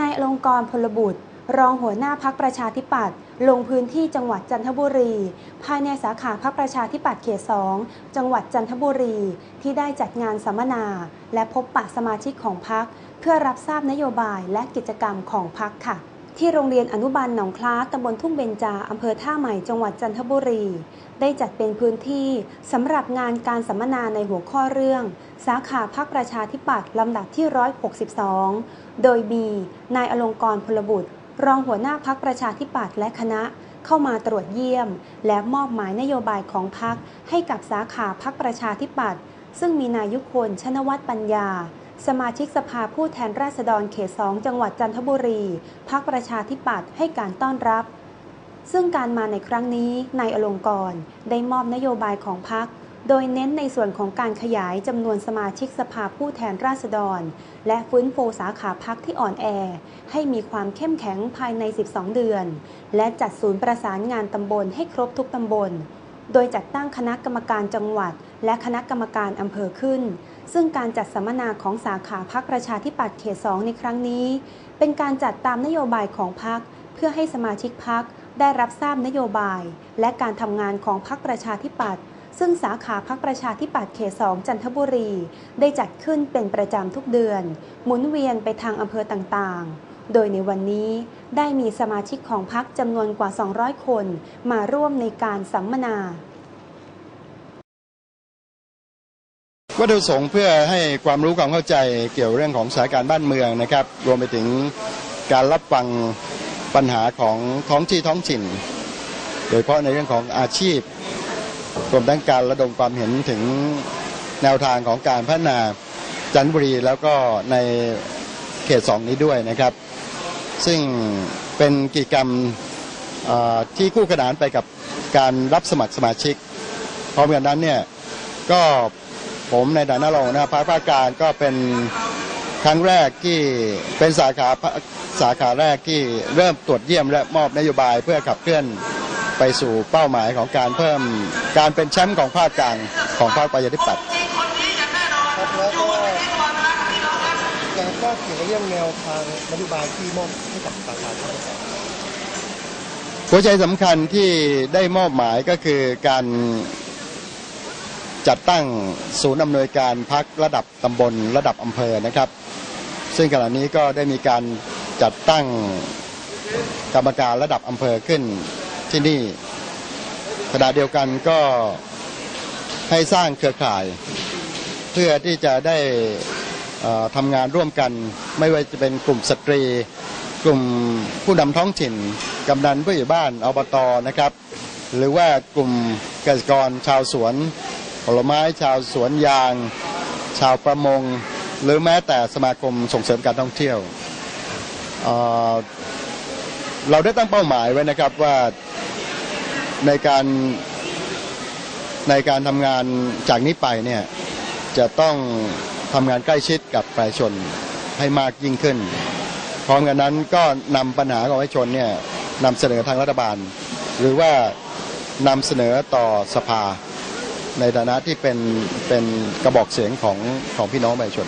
นายอลงกรพลบุตร รองหัวหน้าพักประชาธิปัตย์ลงพื้นที่จังหวัดจันทบุรี ภายในสาขาพักประชาธิปัตย์เขต 2 จังหวัดจันทบุรี ที่ได้จัดงานสัมมนา และพบปะสมาชิกของพัก เพื่อรับทราบนโยบายและกิจกรรมของพักค่ะ ที่โรงเรียนอนุบาลหนองคล้าตำบลทุ่งเบญจาอำเภอท่าใหม่จังหวัดจันทบุรี ได้จัดเป็นพื้นที่สำหรับงานการสัมมนาในหัวข้อเรื่อง สาขาพักประชาธิปัตย์ลำดับที่ 162 โดยมีนายอลงกรณ์พลบุตร รองหัวหน้าพักประชาธิปัตย์และคณะเข้ามาตรวจเยี่ยม และมอบหมายนโยบายของพักให้กับสาขาพักประชาธิปัตย์ซึ่งมีนายยุคนชนวัฒน์ปัญญา สมาชิกสภาผู้แทนราษฎรเขต2จังหวัดจันทบุรีพักประชาธิปัตย์ให้การต้อนรับ ซึ่งการมาในครั้งนี้นายอลงกรได้มอบนโยบายของพัก โดยเน้นในส่วนของการขยายจำนวนสมาชิกสภาผู้แทนราษฎร และฟื้นฟูสาขาพักที่อ่อนแอ ให้มีความเข้มแข็งภายใน 12 เดือน และจัดศูนย์ประสานงานตำบลให้ครบทุกตำบล โดยจัดตั้งคณะกรรมการจังหวัด และคณะกรรมการอำเภอขึ้น ซึ่งการจัดสัมมนาของสาขาพักประชาธิปัตย์เขต2ในครั้งนี้ เป็นการจัดตามนโยบายของพักเพื่อให้สมาชิกพักได้รับทราบนโยบาย และการทำงานของพักประชาธิปัตย์ซึ่งสาขาพักประชาธิปัตย์เขต2จันทบุรี ได้จัดขึ้นเป็นประจำทุกเดือน หมุนเวียนไปทางอำเภอต่างๆ โดยในวันนี้ได้มีสมาชิกของพักจำนวนกว่า 200 คนมาร่วมในการสัมมนา วัตถุประสงค์เพื่อให้ความรู้ความเข้าใจเกี่ยวเรื่องของสถานการณ์บ้านเมืองนะครับ รวมไปถึงการรับฟังปัญหาของท้องที่ท้องถิ่น โดยเฉพาะในเรื่องของอาชีพรวมทั้งการระดมความเห็นถึงแนวทางของการพัฒนาจันทบุรีแล้วก็ใน เขตสองนี้ด้วยนะครับ ซึ่งเป็นกิจกรรมที่คู่ขนานไปกับการรับสมัครสมาชิกพร้อมกันนั้นเนี่ยก็ผมในฐานะรองน้าพักภาคการก็เป็นครั้งแรกที่เป็นสาขาสาขาแรกที่เริ่มตรวจเยี่ยมและมอบนโยบายเพื่อขับเคลื่อนไปสู่เป้าหมายของการเพิ่มการเป็นแชมป์ของภาคกลางของภาคประชาธิปัตย์ แล้วก็เกี่ยวกับเรื่องแนวทางนโยบายที่มอบให้กับสาขาครับหัวใจสำคัญที่ได้มอบหมายก็คือการจัดตั้งศูนย์อำนวยการพักระดับตำบลระดับอำเภอนะครับ ซึ่งขณะนี้ก็ได้มีการจัดตั้งกรรมการระดับอำเภอขึ้นที่นี่ขณะเดียวกันก็ให้สร้างเครือข่าย เพื่อที่จะได้ ทำงานร่วมกัน ไม่ว่าจะเป็นกลุ่มสตรี กลุ่มผู้นำท้องถิ่นกำนันผู้ใหญ่บ้านอบตนะครับ หรือว่ากลุ่มเกษตรกรชาวสวนผลไม้ชาวสวนยาง ชาวประมง หรือแม้แต่สมาคมส่งเสริมการท่องเที่ยวเเราได้ตั้งเป้าหมายไว้นะครับว่าในการในการทำงานจากนี้ไปเนี่ยจะต้อง ทำงานใกล้ชิดกับประชาชนให้มากยิ่งขึ้น พร้อมกันนั้นก็นำปัญหาของประชาชนเนี่ยนำเสนอทางรัฐบาล หรือว่านำเสนอต่อสภา ในฐานะที่เป็นเป็นกระบอกเสียงของของพี่น้องประชาชน